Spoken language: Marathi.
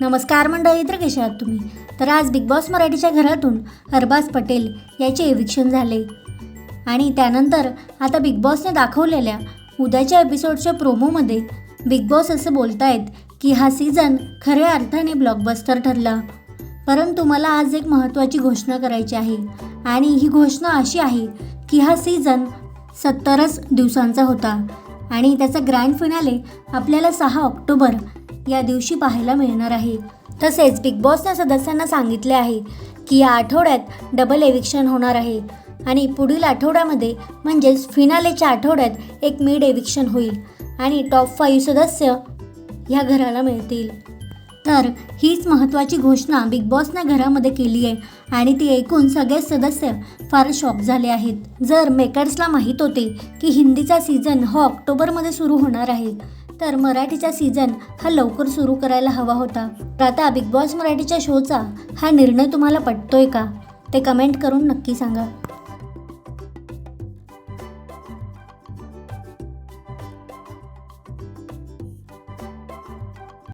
नमस्कार मंडळी तर कशा आहात तुम्ही? तर आज बिग बॉस मराठीच्या घरातून अरबाज पटेल याचे एविक्शन झाले. आणि त्यानंतर आता बिग बॉसने दाखवलेल्या उद्याच्या एपिसोडच्या प्रोमोमध्ये बिग बॉस असं बोलतायत की हा सीझन खऱ्या अर्थाने ब्लॉकबस्टर ठरला. परंतु मला आज एक महत्त्वाची घोषणा करायची आहे. आणि ही घोषणा अशी आहे की हा सीझन सत्तरच दिवसांचा होता. आणि त्याचा ग्रँड फिनाले आपल्याला सहा ऑक्टोबर या दिवशी पाहायला मिळणार आहे. तसेच बिग बॉसने सदस्यांना सांगितले आहे की या आठवड्यात डबल एविक्शन होणार आहे. आणि पुढील आठवड्यामध्ये म्हणजेच फिनालेच्या आठवड्यात एक मिड एविक्शन होईल. आणि टॉप फाईव्ह सदस्य ह्या घराला मिळतील. तर हीच महत्त्वाची घोषणा बिग बॉसने घरामध्ये केली आहे. आणि ती ऐकून सगळेच सदस्य फार शॉक झाले आहेत. जर मेकर्सला माहीत होते की हिंदीचा सीझन हा ऑक्टोबरमध्ये सुरू होणार आहे तर मराठीचा सीझन हा लवकर सुरू करायला हवा होता. तर आता बिग बॉस मराठीच्या शोचा हा निर्णय तुम्हाला पटतोय का? ते कमेंट करून नक्की सांगा.